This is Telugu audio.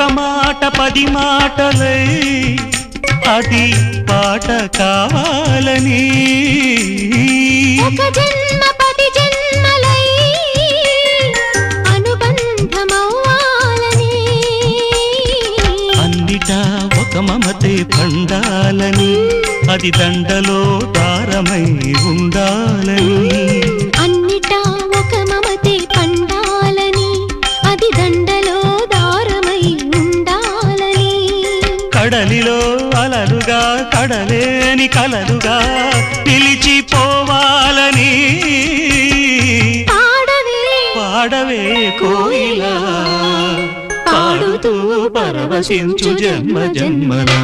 ఒక మాట పది మాటలై అది పాట కావాలని. ఒక మమతే పండాలని. అది దండలో దారమై ఉండాలని కడలిలో అలలుగా కడలేని కలలుగా నిలిచిపోవాలని. పాడవే కోయిలా పాడుతూ పరవశించు జన్మ జన్మలా.